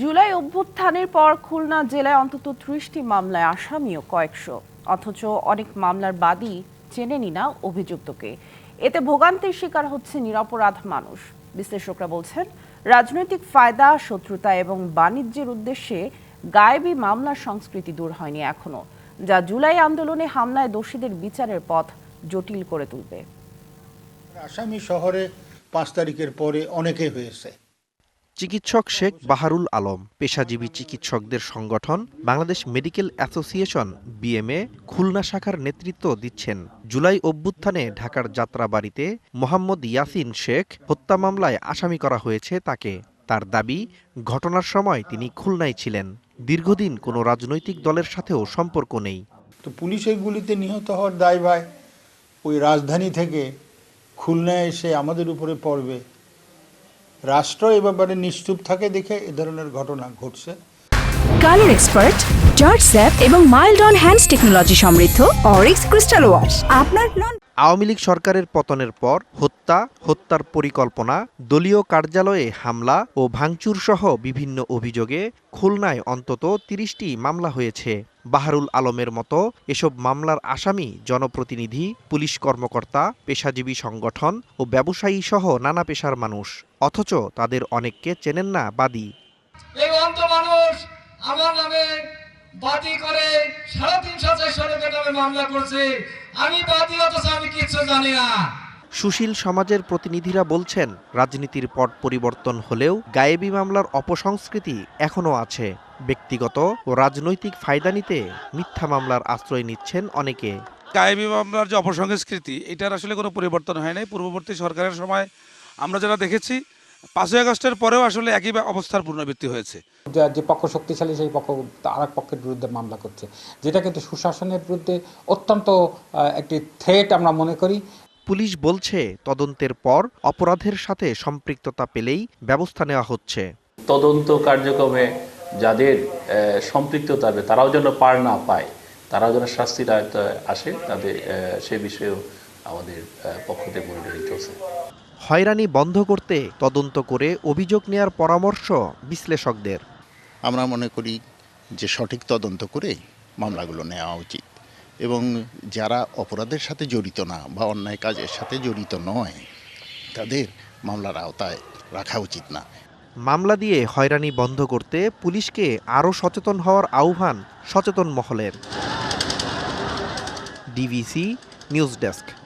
জুলাই অভ্যুত্থানের পর খুলনা জেলায় অন্তত ত্রিশটি মামলায় আসামিও কয়েকশো। অথচ অনেক মামলার বাদী চেনেনি না অভিযুক্তকে। এতে ভোগান্তির শিকার হচ্ছে নিরপরাধ মানুষ। বিশ্লেষকরা বলছেন, রাজনৈতিক ফায়দা, শত্রুতা এবং বাণিজ্যের উদ্দেশ্যে গায়েবী মামলার সংস্কৃতি দূর হয়নি এখনও, যা জুলাই আন্দোলনে হামলায় দোষীদের বিচারের পথ জটিল করে তুলবে। আসামি শহরে পাঁচ তারিখের পরে অনেকে হয়েছে। চিকিৎসক শেখ বাহারুল আলম, পেশাজীবী চিকিৎসকদের সংগঠন, Bangladesh medical association, BMA, Khulna শাখার নেতৃত্ব দিচ্ছেন। জুলাই অভ্যুত্থানে ঢাকার যাত্রাবাড়িতে মোহাম্মদ ইয়াসিন শেখ হত্যা মামলায় আসামি করা হয়েছে তাকে। তার দাবি, ঘটনার সময় তিনি খুলনায় ছিলেন। দীর্ঘদিন কোনো রাজনৈতিক দলের সাথেও সম্পর্ক নেই। তো পুলিশের গুলিতে নিহত হওয়ার দায় ভাই। ওই রাজধানী থেকে খুলনায় এসে আমাদের উপরে পড়বে। রাষ্ট্র এ ব্যাপারে নিশ্চুপ থাকে দেখে এ ধরনের ঘটনা ঘটছে। কালার এক্সপার্ট জর্জ স্যাপ এবং মাইল্ড অন হ্যান্ডস টেকনোলজি সমৃদ্ধ অরিক্স ক্রিস্টাল ওয়াশ। আপনার নন আওয়ামী লীগ সরকারের পতনের পর হত্যা হত্যার পরিকল্পনা দলীয় কার্যালয়ে হামলা ও ভাঙচুর সহ বিভিন্ন অভিযোগে খুলনায় অন্তত তিরিশটি মামলা হয়েছে। বাহারুল আলমের মতো এসব মামলার আসামি জনপ্রতিনিধি পুলিশ কর্মকর্তা পেশাজীবী সংগঠন ও ব্যবসায়ী সহ নানা পেশার মানুষ। অথচ তাদের অনেককে চেনেন না বাদী। মানুষ আমার নামে বাদী করে সাড়ে তিনশো চারশো লোকের নামে মামলা করছে। আমি বাদী অথচ আমি কিচ্ছু জানি না। সুশীল সমাজের প্রতিনিধিরা বলছেন রাজনীতির পট পরিবর্তন হলেও গায়েবী মামলার অপসংস্কৃতি এখনও আছে। ব্যক্তিগত ও রাজনৈতিক ফায়দা নিতে মিথ্যা মামলার আশ্রয় নিচ্ছেন অনেকে। কায়েমি মামলার যে অপসংস্কৃতি এটার আসলে কোনো পরিবর্তন হয় নাই। পূর্ববর্তী সরকারের সময় আমরা যারা দেখেছি পাঁচই আগস্টের পরেও আসলে একই অবস্থার পুনরাবৃত্তি হয়েছে। যে- পক্ষ শক্তিশালী সেই পক্ষ আর পক্ষের বিরুদ্ধে মামলা করছে। যেটা কিন্তু সুশাসনের বিরুদ্ধে অত্যন্ত আহ, একটি থ্রেট আমরা মনে করি। পুলিশ বলছে তদন্তের পর অপরাধের সাথে সম্পৃক্ততা পেলেই ব্যবস্থা নেওয়া হচ্ছে। তদন্ত কার্যক্রমে যাদের আহ, সম্পৃক্ততা হবে তারাও যেন পার না পায় তারাও যেন শাস্তির আয়ত্তে আসে তাদের সে বিষয়েও আমাদের পক্ষ থেকে মনিটরিং চলছে হয়রানি বন্ধ করতে তদন্ত করে অভিযোগ নেয়ার পরামর্শ বিশ্লেষকদের। আমরা মনে করি যে সঠিক তদন্ত করে মামলাগুলো নেওয়া উচিত। এবং যারা অপরাধের সাথে জড়িত না বা অন্যায় কাজের সাথে জড়িত নয় তাদের মামলার আওতায় রাখা উচিত না। মামলা দিয়ে হয়রানি বন্ধ করতে পুলিশকে আরও সচেতন হওয়ার আহ্বান সচেতন মহলের। DVC news desk.